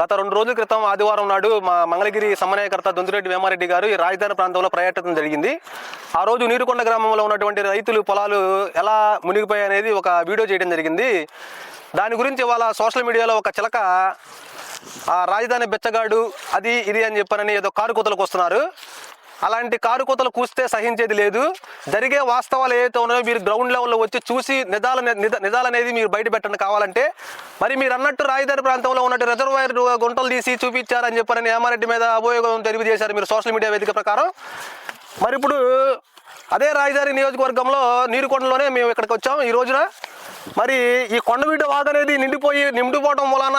గత రెండు రోజుల క్రితం ఆదివారం నాడు మా మంగళగిరి సమన్వయకర్త దొంతిరెడ్డి వేమారెడ్డి గారు ఈ రాజధాని ప్రాంతంలో పర్యటన జరిగింది. ఆ రోజు నీరుకొండ గ్రామంలో ఉన్నటువంటి రైతులు పొలాలు ఎలా మునిగిపోయాయి అనేది ఒక వీడియో చేయడం జరిగింది. దాని గురించి వాళ్ళ సోషల్ మీడియాలో ఒక చిలక ఆ రాజధాని బెచ్చగాడు అది ఇది అని చెప్పారని ఏదో కారు కూతలకు వస్తున్నారు. అలాంటి కారు కూతలు కూస్తే సహించేది లేదు. జరిగే వాస్తవాలు ఏవైతే ఉన్నాయో మీరు గ్రౌండ్ లెవెల్లో వచ్చి చూసి నిదాల నిజాలు అనేది మీరు బయట పెట్టండి కావాలంటే మరి మీరు అన్నట్టు రాయదారి ప్రాంతంలో ఉన్నట్టు రిజర్వాయర్ గుంటలు తీసి చూపించారని చెప్పారని హేమారెడ్డి మీద అభయోగం తెలియజేశారు మీరు సోషల్ మీడియా వేదిక ప్రకారం. మరి ఇప్పుడు అదే రాజధాని నియోజకవర్గంలో నీరుకొండలోనే మేము ఇక్కడికి వచ్చాం ఈ రోజున. మరి ఈ కొండవీటి వాగు అనేది నిండిపోయి నిండిపోవడం వలన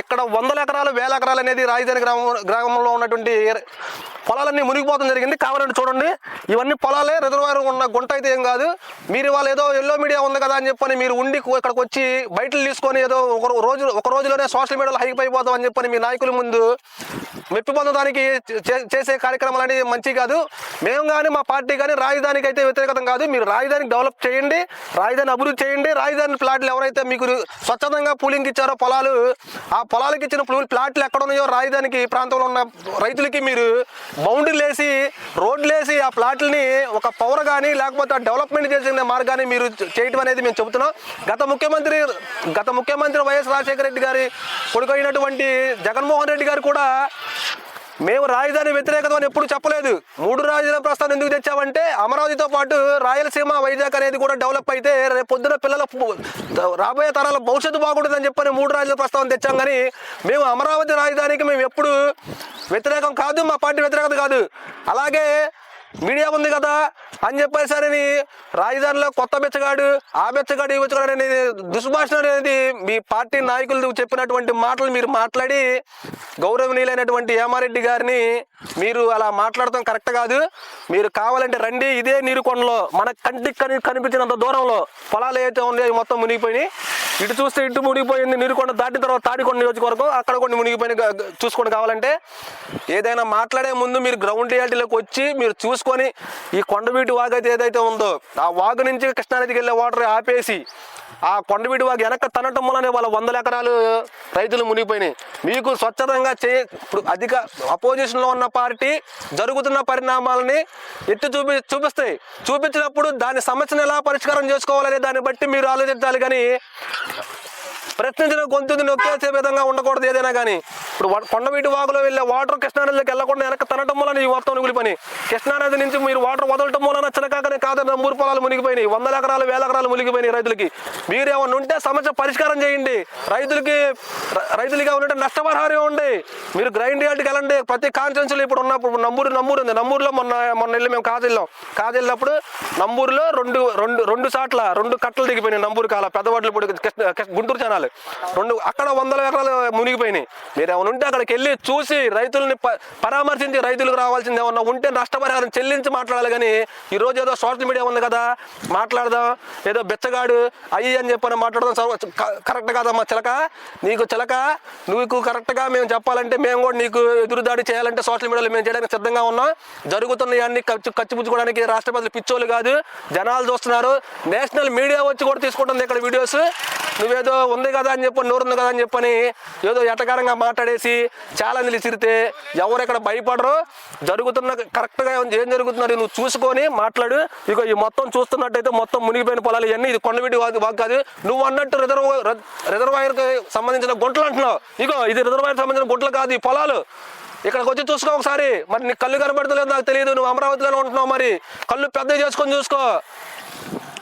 ఇక్కడ వందల ఎకరాలు వేల ఎకరాలు అనేది రాజధాని గ్రామం గ్రామంలో ఉన్నటువంటి పొలాలన్నీ మునిగిపోవడం జరిగింది. కావాలంటే చూడండి. ఇవన్నీ పొలాలే రిజర్వాయర్ ఉన్న గుంట అయితే ఏం కాదు. మీరు వాళ్ళు ఏదో ఎల్లో మీడియా ఉంది కదా అని చెప్పని మీరు ఉండి ఇక్కడికి వచ్చి బయటలు తీసుకొని ఏదో ఒక రోజు ఒక రోజులోనే సోషల్ మీడియాలో హైప్ అయిపోతాం అని చెప్పని మీ నాయకుల ముందు మెప్పి పొందడానికి చే- చేసే కార్యక్రమాలు అనేది మంచి కాదు. మేము కానీ మా పార్టీ కానీ రాజధానికి అయితే వ్యతిరేకతం కాదు. మీరు రాజధాని డెవలప్ చేయండి. రాజధాని అభివృద్ధి చేయండి. రాజధాని ప్లాట్లు ఎవరైతే మీకు స్వచ్ఛందంగా పూలింగ్ ఇచ్చారో పొలాలు ఆ పొలాలకు ఇచ్చిన పూల్ ప్లాట్లు ఎక్కడ ఉన్నాయో రాజధానికి ప్రాంతంలో ఉన్న రైతులకి మీరు బౌండరీలు వేసి రోడ్లు వేసి ఆ ప్లాట్లని ఒక పవర్ కానీ లేకపోతే ఆ డెవలప్మెంట్ చేసిన మార్గాన్ని మీరు చేయటం అనేది మేము చెబుతున్నాం. గత ముఖ్యమంత్రి గత ముఖ్యమంత్రి వైఎస్ రాజశేఖర రెడ్డి గారి కొడుకైనటువంటి జగన్మోహన్ రెడ్డి గారు కూడా మేము రాజధాని వ్యతిరేకత అని ఎప్పుడు చెప్పలేదు. మూడు రాజధాని ప్రస్తావన ఎందుకు తెచ్చామంటే అమరావతితో పాటు రాయలసీమ వైజాగ్ అనేది కూడా డెవలప్ అయితే రేపు పొద్దున పిల్లల రాబోయే తరాల భవిష్యత్తు బాగుంటుందని చెప్పని మూడు రాజధాని ప్రస్తావన తెచ్చాం. కానీ మేము అమరావతి రాజధానికి మేము ఎప్పుడు వ్యతిరేకం కాదు మా పార్టీ వ్యతిరేకత కాదు. అలాగే మీడియా ఉంది కదా అని చెప్పేసరి రాజధానిలో కొత్త బెచ్చగాడు ఆ బెచ్చగాడు ఈ బెచ్చగాడు అనేది దుష్భాషణ అనేది మీ పార్టీ నాయకులు చెప్పినటువంటి మాటలు మీరు మాట్లాడి గౌరవనీయులైనటువంటి ఏమారెడ్డి గారిని మీరు అలా మాట్లాడటం కరెక్ట్ కాదు. మీరు కావాలంటే రండి ఇదే నీరుకొండలో మన కంటికి కనిపించినంత దూరంలో పొలాలు ఏవైతే ఉన్నాయో మొత్తం మునిగిపోయినాయి. ఇటు చూస్తే ఇటు మునిగిపోయింది. నీరుకొండ దాటిన తర్వాత తాడికొండ నియోజకవర్గం. అక్కడ కొన్ని మునిగిపోయిన చూసుకొని కావాలంటే. ఏదైనా మాట్లాడే ముందు మీరు గ్రౌండ్ రియాలిటీలోకి వచ్చి మీరు చూసుకొని ఈ కొండవీటి వాగు అయితే ఏదైతే ఉందో ఆ వాగు నుంచి కృష్ణానదికి వెళ్ళే వాటర్ ఆపేసి ఆ కొండవీటి వాగు వెనక తనటం వల్లనే వాళ్ళ వందల ఎకరాలు రైతులు మునిగిపోయినాయి. మీకు స్వచ్ఛందంగా చే ఇప్పుడు అధిక అపోజిషన్లో ఉన్న పార్టీ జరుగుతున్న పరిణామాలని ఎత్తి చూపి చూపిస్తాయి. చూపించినప్పుడు దాని సమస్యను ఎలా పరిష్కారం చేసుకోవాలనే దాన్ని బట్టి మీరు ఆలోచించాలి కానీ ప్రశ్నించిన గొంతుని నొక్కేసే విధంగా ఉండకూడదు ఏదైనా కానీ. ఇప్పుడు కొండవీటి వాగులో వెళ్ళే వాటర్ కృష్ణానదిలోకి వెళ్ళకుండా వెనక తనటం వలన ఈ మొత్తం మిగిలి పని కృష్ణానది నుంచి మీరు వాటర్ వదలటం వలన చిలకాకనే కాదు నమ్మూరు పొలాలు మునిగిపోయినాయి. వందల ఎకరాలు వేల ఎకరాలు మునిగిపోయినాయి రైతులకి. మీరు ఏమన్నా ఉంటే సమస్య పరిష్కారం చేయండి. రైతులకి రైతులకి ఉంటే నష్టపరిహారం ఇవ్వండి. మీరు గ్రైండ్ యార్డ్కి వెళ్ళండి. ప్రతి కాన్స్టిట్యూన్సీలో ఇప్పుడు ఉన్నప్పుడు నమ్మూరు నమ్మూరు ఉంది. నమ్మూరులో మొన్న మొన్న వెళ్ళి మేము కాజు వెళ్ళాం కాజు వెళ్ళినప్పుడు నంబూరులో రెండు రెండు రెండు సాట్ల రెండు కట్టలు దిగిపోయినాయి నంబూరు కాల పెద్దవాడ్లు ఇప్పుడు గుంటూరు జనాలు. రెండు అక్కడ వందల ఎకరాలు మునిగిపోయినాయి. మీరు ఏమైనా ఉంటే అక్కడికి వెళ్ళి చూసి రైతుల్ని పరామర్శించి రైతులకు రావాల్సింది ఏమన్నా ఉంటే నష్టపరిహారం చెల్లించి మాట్లాడాలి కానీ ఈ రోజు ఏదో సోషల్ మీడియా ఉంది కదా మాట్లాడదాం ఏదో బెచ్చగాడు అయ్యి అని చెప్పని మాట్లాడదాం సర్వ- క- కరెక్ట్ కాదమ్మా చిలక. నీకు చిలక నీకు కరెక్ట్గా మేము చెప్పాలంటే మేము కూడా నీకు ఎదురుదాడి చేయాలంటే సోషల్ మీడియాలో మేము చేయడానికి సిద్ధంగా ఉన్నాం. జరుగుతున్నవన్నీ ఖర్చు ఖర్చుపుచ్చుకోవడానికి రాష్ట్ర ప్రజలు పిచ్చోళ్ళు కాదు. జనాలు చూస్తున్నారు. నేషనల్ మీడియా వచ్చి కూడా తీసుకుంటుంది ఇక్కడ వీడియోస్. నువ్వేదో ఉంది కదా అని చెప్పి నోరుంది కదా అని చెప్పని ఏదో ఎటకారంగా మాట్లాడేసి ఛాలెంజ్లు ఇసిరితే ఎవరు ఇక్కడ భయపడరు. జరుగుతున్న కరెక్ట్గా ఏం జరుగుతున్నది నువ్వు చూసుకొని మాట్లాడు. ఇక ఈ మొత్తం చూస్తున్నట్టయితే మొత్తం మునిగిపోయిన పొలాలు ఇవన్నీ ఇది కొండవీటి వాగు కాదు. నువ్వు అన్నట్టు రిజర్వ్ రిజర్వాయర్కి సంబంధించిన గుంటలు అంటున్నావు. ఇగో ఇది రిజర్వాయర్ సంబంధించిన గుంటలు కాదు ఈ పొలాలు. ఇక్కడికి వచ్చి చూసుకో ఒకసారి. మరి నీకు కళ్ళు కనబడతలేదు నాకు తెలియదు నువ్వు అమరావతిలో ఉంటున్నావు మరి. కళ్ళు పెద్దవి చేసుకొని చూసుకో.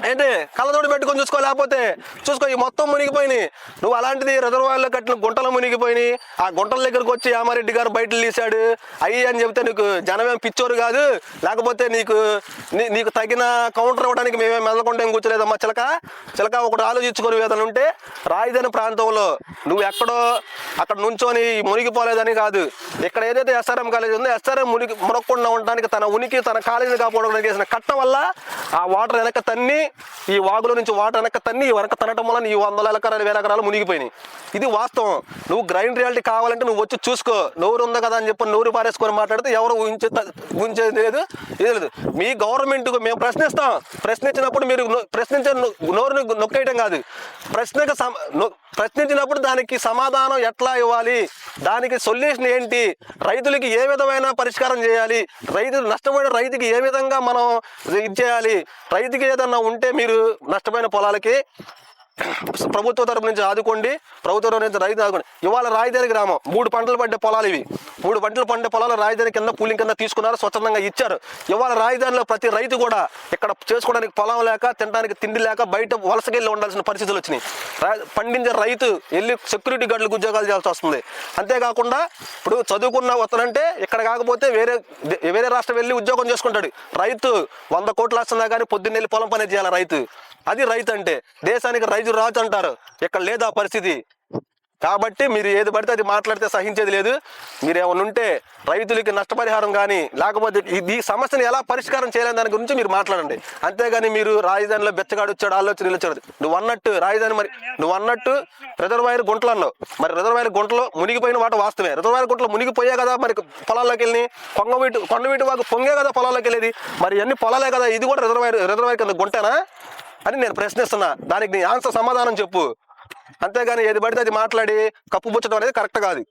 ఏంటి? కళ్ళతోటి పెట్టుకొని చూసుకో లేకపోతే చూసుకో ఈ మొత్తం మునిగిపోయినాయి. నువ్వు అలాంటిది రిజర్వాయర్లో కట్టిన గుంటలు మునిగిపోయినాయి. ఆ గుంటల దగ్గరకు వచ్చి యామారెడ్డి గారు బయటలు తీశాడు. అయ్యి అని చెప్తే నీకు జనమేం పిచ్చోరు కాదు. లేకపోతే నీకు నీ- నీకు తగిన కౌంటర్ ఇవ్వడానికి మేమేం మెదలకుండా ఏం కూర్చోలేదమ్మా చిలక? చిలక ఒకటి ఆలోచించుకొని ఏదైనా ఉంటే రాజధాని ప్రాంతంలో నువ్వు ఎక్కడో అక్కడ నుంచొని మునిగిపోలేదని కాదు. ఇక్కడ ఏదైతే ఎస్ఆర్ఎం కాలేజ్ ఉందో ఎస్ఆర్ఎం మునిగి మునక్కుండా ఉండడానికి తన ఉనికి తన కాలేజీని కాపాడుకోవడానికి చేసిన కట్ట వల్ల ఆ వాటర్ వెనక తన్ని ఈ వాగులో నుంచి వాటర్ వెనక తన్ని వెనక తనటం వల్ల నీ వందల ఎకరాలు వేల ఎకరాలు మునిగిపోయినాయి. ఇది వాస్తవం. నువ్వు గ్రైండ్ రియాలిటీ కావాలంటే నువ్వు వచ్చి చూసుకో. నోరు ఉంది కదా అని చెప్పి నోరు పారేసుకొని మాట్లాడితే ఎవరు ఊహించే ఊహించేది లేదు ఇది లేదు. మీ గవర్నమెంట్ మేము ప్రశ్నిస్తాం. ప్రశ్నించినప్పుడు మీరు ప్రశ్నించే నోరుని నొక్కేయటం కాదు. ప్రశ్నకు సమ- ప్రశ్నించినప్పుడు దానికి సమాధానం ఎట్లా ఇవ్వాలి? దానికి సొల్యూషన్ ఏంటి? రైతులకి ఏ విధమైన పరిష్కారం చేయాలి? రైతు నష్టపోయిన రైతుకి ఏ విధంగా మనం ఇది చేయాలి? రైతుకి ఏదన్నా అంటే మీరు నష్టమైన పొలాలకి ప్రభుత్వ తరపు నుంచి ఆదుకోండి ప్రభుత్వ తరపు నుంచి రైతు ఆదుకోండి. ఇవాళ రాజధాని గ్రామం మూడు పంటలు పండే పొలాలు ఇవి. మూడు పంటలు పండే పొలాలు రాజధాని కింద కూలింగ్ కింద తీసుకున్నారు స్వచ్ఛందంగా ఇచ్చారు. ఇవాళ రాజధానిలో ప్రతి రైతు కూడా ఇక్కడ చేసుకోవడానికి పొలం లేక తినడానికి తిండి లేక బయట వలసకెళ్ళి ఉండాల్సిన పరిస్థితులు వచ్చినాయి. పండించే రైతు వెళ్ళి సెక్యూరిటీ గార్డులకు ఉద్యోగాలు చేయాల్సి వస్తుంది. అంతేకాకుండా ఇప్పుడు చదువుకున్న వస్తానంటే ఇక్కడ కాకపోతే వేరే దే- వేరే రాష్ట్రం వెళ్ళి ఉద్యోగం చేసుకుంటాడు. రైతు వంద కోట్లు వస్తున్నా కానీ పొద్దున్న వెళ్ళి పొలం పని చేయాలి రైతు. అది రైతు అంటే దేశానికి రైతు రాజు అంటారు. ఇక్కడ లేదు ఆ పరిస్థితి. కాబట్టి మీరు ఏది పడితే అది మాట్లాడితే సహించేది లేదు. మీరు ఏమైనా ఉంటే రైతులకి నష్టపరిహారం కానీ లేకపోతే ఈ- సమస్యను ఎలా పరిష్కారం చేయలేని దాని గురించి మీరు మాట్లాడండి. అంతేగాని మీరు రాజధానిలో బెచ్చగాడు వచ్చాడు ఆలోచన నిలిచాడు. నువ్వు అన్నట్టు రాజధాని మరి నువ్వు అన్నట్టు రిజర్వాయర్ గుంటలు అన్నావు. మరి రిజర్వాయర్ గుంటలో మునిగిపోయిన వాట వాస్తవే రిజర్వాయర్ గుంటలో మునిగిపోయే కదా మరి పొలాల్లోకి వెళ్ళి కొంగవీటి కొండవీటి వాకు పొంగే కదా పొలాల్లోకి వెళ్ళేది. మరి అన్ని పొలాలే కదా. ఇది కూడా రిజర్వాయర్ రిజర్వాయర్ కింద గుంటేనా? అని నేను ప్రశ్నిస్తున్నా. దానికి నీ ఆన్సర్ సమాధానం చెప్పు. అంతేగాని ఏది పడితే అది మాట్లాడి కప్పు పుచ్చడం అనేది కరెక్ట్ కాదు.